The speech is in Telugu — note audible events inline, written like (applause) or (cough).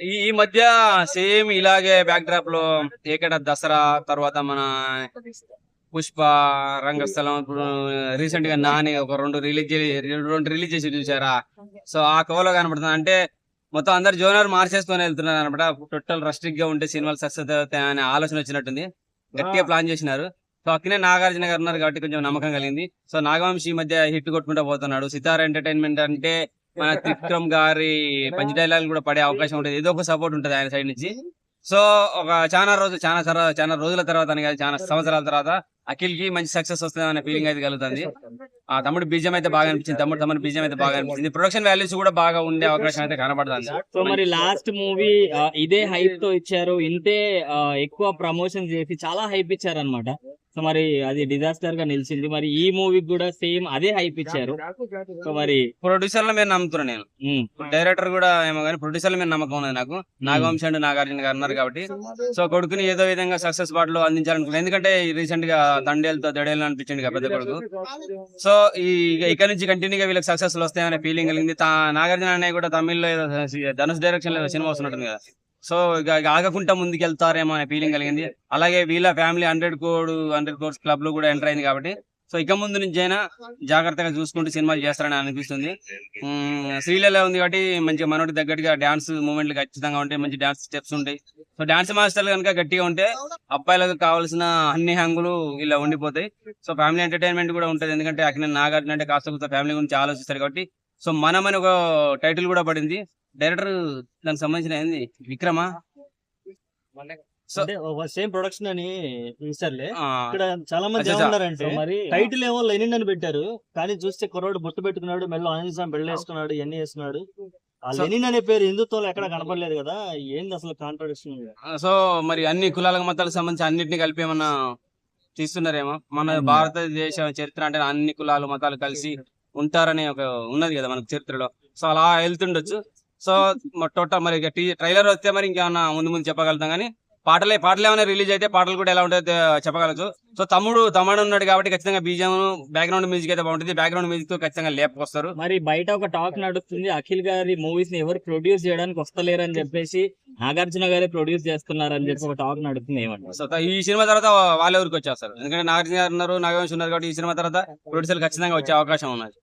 ఈ ఈ మధ్య సేమ్ ఇలాగే బ్యాక్ డ్రాప్లో ఏకట దసరా తర్వాత మన పుష్ప రంగస్థలం ఇప్పుడు రీసెంట్గా నాని ఒక రెండు రిలీజ్ రెండు రిలీజ్ చేసి చూసారా సో ఆ కవలో కనబడుతుంది. అంటే మొత్తం అందరు జోనర్ మార్చేసుకొని వెళ్తున్నారు అనమాట. టోటల్ రస్ట్రిక్గా ఉంటే సినిమాలు సక్సెస్ అవుతాయి అనే ఆలోచన వచ్చినట్టుంది. గట్టిగా ప్లాన్ చేసినారు. సో అక్కనే నాగార్జున గారు ఉన్నారు కాబట్టి కొంచెం నమ్మకం కలిగింది. సో నాగవంశి ఈ మధ్య హిట్ కొట్టుకుంటూ పోతున్నాడు. సితార ఎంటర్టైన్మెంట్ అంటే మన (laughs) త్రివిక్రమ్ గారి పంచ డైలాగ్ కూడా పడే అవకాశం ఉంటుంది. ఏదో ఒక సపోర్ట్ ఉంటుంది ఆయన సైడ్ నుంచి. సో ఒక చాలా రోజు చాలా సర- చాలా రోజుల తర్వాత అని కాదు చాలా సంవత్సరాల తర్వాత అఖిల్కి మంచి సక్సెస్ వస్తుంది అనే ఫీలింగ్ అయితే కలుగుతుంది. ఆ తమ్ముడు బీజం అయితే బాగా అనిపించింది. తమ్ముడు తమ్ముడు బీజం అయితే బాగా అనిపించింది. ప్రొడక్షన్ వాల్యూస్ కూడా బాగా ఉండే అవకాశం అయితే కనబడుతుంది. సో మరి లాస్ట్ మూవీ ఇదే హైప్తో ఇచ్చారు. ఇంతే ఎక్కువ ప్రమోషన్ చేసి చాలా హైప్ ఇచ్చారు అనమాట సో మరి అది డిజాస్టర్గా నిలిచింది. మరి ఈ మూవీకి కూడా సేమ్ అదే హైప్ ఇచ్చారు. సో మరి ప్రొడ్యూసర్ల మీద నమ్ముతున్నాను నేను. డైరెక్టర్ కూడా ఏమో కానీ ప్రొడ్యూసర్ల మీద నమ్మకం ఉన్నది నాకు. నాగవంశి అండ్ నాగార్జున గారు ఉన్నారు కాబట్టి. సో కొడుకుని ఏదో విధంగా సక్సెస్ బాటలో అందించాలనుకున్నాను ఎందుకంటే రీసెంట్గా దండేలతో దడేలు అనిపించింది కదా పెద్ద కొడుకు. సో ఈ ఇక నుంచి కంటిన్యూగా వీళ్ళకి సక్సెస్ వస్తాయనే ఫీలింగ్ కలిగింది. తా- నాగార్జున అన్నయ్య కూడా తమిళ్ళో ఏదో ధనుష్ డైరెక్షన్లో సినిమా వస్తున్నట్టుంది కదా. సో ఇక ఆగకుండా ముందుకెళ్తారేమో అనే ఫీలింగ్ కలిగింది. అలాగే వీళ్ళ family hundred crore hundred crores క్లబ్లో కూడా ఎంటర్ అయింది కాబట్టి. సో ఇక ముందు నుంచి అయినా జాగ్రత్తగా చూసుకుంటూ సినిమాలు చేస్తారని అనిపిస్తుంది. ఉమ్, శ్రీలీల ఉంది కాబట్టి మంచిగా మనోటి తగ్గట్టుగా డాన్స్ మూమెంట్లు ఖచ్చితంగా ఉంటాయి. మంచి డాన్స్ స్టెప్స్ ఉంటాయి. సో డాన్స్ మాస్టర్లు కనుక గట్టిగా ఉంటే అబ్బాయిలకు కావాల్సిన అన్ని హంగులు ఇలా ఉండిపోతాయి. సో ఫ్యామిలీ ఎంటర్టైన్మెంట్ కూడా ఉంటుంది. ఎందుకంటే అక్కడ నాగార్జున అంటే కాస్త ఫ్యామిలీ గురించి ఆలోచిస్తారు కాబట్టి. సో మనం ఒక టైటిల్ కూడా పడింది. డైరెక్టర్ దానికి సంబంధించిన ఏంది? విక్రమా? సేమ్ ప్రొడక్షన్ అని ఆ, ఇక్కడ చాలా మంది ఏమన్నారంటే సో మరి టైటిల్ ఏమో లెనిన్ అని పెట్టారు. కానీ చూస్తే కుర్రోడు బొట్టు పెట్టుకున్నాడు మెల్ల ఆంజనేయ బెళ్ళ వేసుకున్నాడు ఇవన్నీ వేసుకున్నాడు లెనిన్ అనే పేరు హిందుత్వంలో ఎక్కడ కనపడలేదు కదా ఏంది అసలు కాంట్రడిక్షన్ సో మరి అన్ని కులాలకు మతాలకు సంబంధించి అన్నిటిని కలిపి ఏమన్నా తీస్తున్నారేమో? మన. భారతదేశ చరిత్ర అంటే అన్ని కులాలు మతాలు కలిసి ఉంటారనే ఒక ఉన్నది కదా మనకు చరిత్రలో. సో అలా వెళ్తుండొచ్చు. సో టోటల్ మరి ట్రైలర్ వస్తే మరి ఇంకేమన్నా ముందు ముందు చెప్పగలుగుతాం కానీ పాటలే పాటలు ఏమైనా రిలీజ్ అయితే పాటలు కూడా ఎలా ఉంటాయో చెప్పగలచ్చు సో తమ్ముడు తమ్ముడు ఉన్నాడు కాబట్టి ఖచ్చితంగా బీజం బ్యాక్గ్రౌండ్ మ్యూజిక్ అయితే బాగుంటుంది. బ్యాక్గ్రౌండ్ మ్యూజిక్తో ఖచ్చితంగా లేపుకొస్తారు. మరి బయట ఒక టాక్ నడుస్తుంది. అఖిల్ గారి మూవీస్ని ఎవరు ప్రొడ్యూస్ చేయడానికి వస్తలేరు అని చెప్పేసి నాగార్జున గారే ప్రొడ్యూస్ చేస్తున్నారు అని చెప్పి ఒక టాక్ నడుస్తుంది ఏమంటారు? సో ఈ సినిమా తర్వాత వాళ్ళ ఊరికి వచ్చేస్తారు? ఎందుకంటే నాగార్జున గారు ఉన్నారు నాగవంశ్ ఉన్నారు కాబట్టి ఈ సినిమా తర్వాత ప్రొడ్యూసర్ ఖచ్చితంగా వచ్చే అవకాశం ఉన్నది.